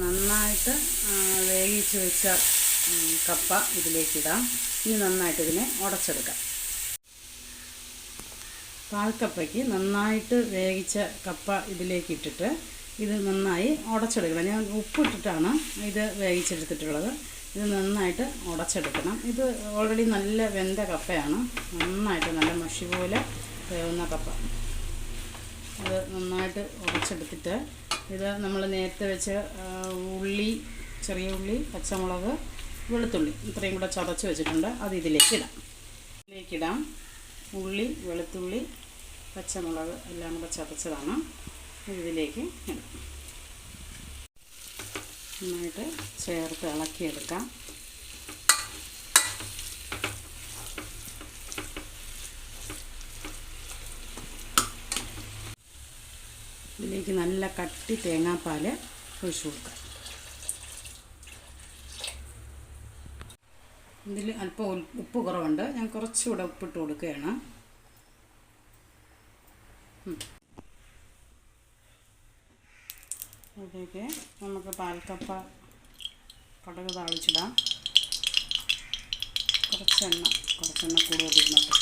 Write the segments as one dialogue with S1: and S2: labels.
S1: നന്നായിട്ട് വേവിച്ച് വെച്ച കപ്പ ഇതിലേക്കിടാം. ഇനി നന്നായിട്ട് ഇതിനെ ഉടച്ചെടുക്കാം. പാൽക്കപ്പയ്ക്ക് നന്നായിട്ട് വേവിച്ച കപ്പ ഇതിലേക്ക് ഇട്ടിട്ട് ഇത് നന്നായി ഉടച്ചെടുക്കണം. ഞാൻ ഉപ്പിട്ടിട്ടാണ് ഇത് വേവിച്ചെടുത്തിട്ടുള്ളത്. ഇത് നന്നായിട്ട് ഉടച്ചെടുക്കണം. ഇത് ഓൾറെഡി നല്ല വെന്ത കപ്പയാണ്. നന്നായിട്ട് നല്ല മഷി പോലെ വേവുന്ന കപ്പ. അത് നന്നായിട്ട് ഉടച്ചെടുത്തിട്ട് ഇത് നമ്മൾ നേരത്തെ വെച്ച് ഉള്ളി ചെറിയ ഉള്ളി പച്ചമുളക് വെളുത്തുള്ളി ഇത്രയും കൂടെ ചതച്ച് വെച്ചിട്ടുണ്ട്. അത് ഇതിലേക്ക് ഇടാം. ഇതിലേക്കിടാം ഉള്ളി വെളുത്തുള്ളി പച്ചമുളക് എല്ലാം കൂടെ ചതച്ചതാണ്. ഇതിലേക്ക് ഇടാം നന്നായിട്ട് ചേർത്ത് ഇളക്കിയെടുക്കാം. ഇതിലേക്ക് നല്ല കട്ടി തേങ്ങാപ്പാൽ ഒഴിച്ചു കൊടുക്കാം. ഇതിൽ അല്പം ഉപ്പ് കുറവുണ്ട്. ഞാൻ കുറച്ചുകൂടെ ഉപ്പിട്ട് കൊടുക്കുകയാണ്. അതിലേക്ക് നമുക്ക് പാൽക്കപ്പ കടുക് താളിച്ചിടാം. കുറച്ചെണ്ണ കുറച്ചെണ്ണ ഇരുന്നോട്ടെ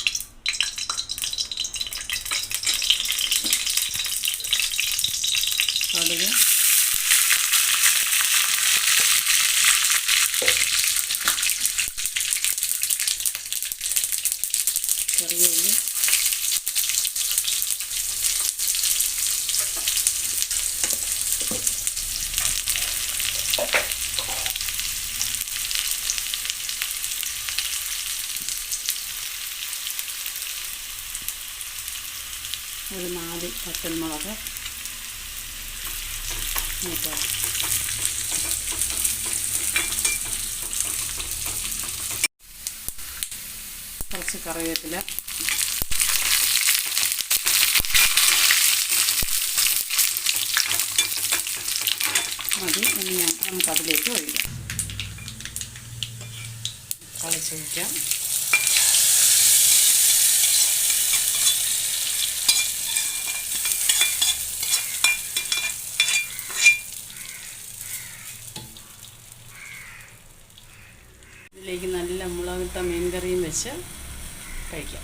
S1: കടുക്. ചെറിയ ഉള്ളി. ഒരു നാല് പച്ചമുളക്. മൂത്തത് കുറച്ച് കറിവേപ്പില. മതി ഇനി നമുക്കതിലേക്ക് ഒഴിക്കാം. കളിച്ച് വയ്ക്കാം ഇതിലേക്ക് നല്ല മുളകിട്ട മീൻ കറിയും വെച്ച് കഴിക്കാം.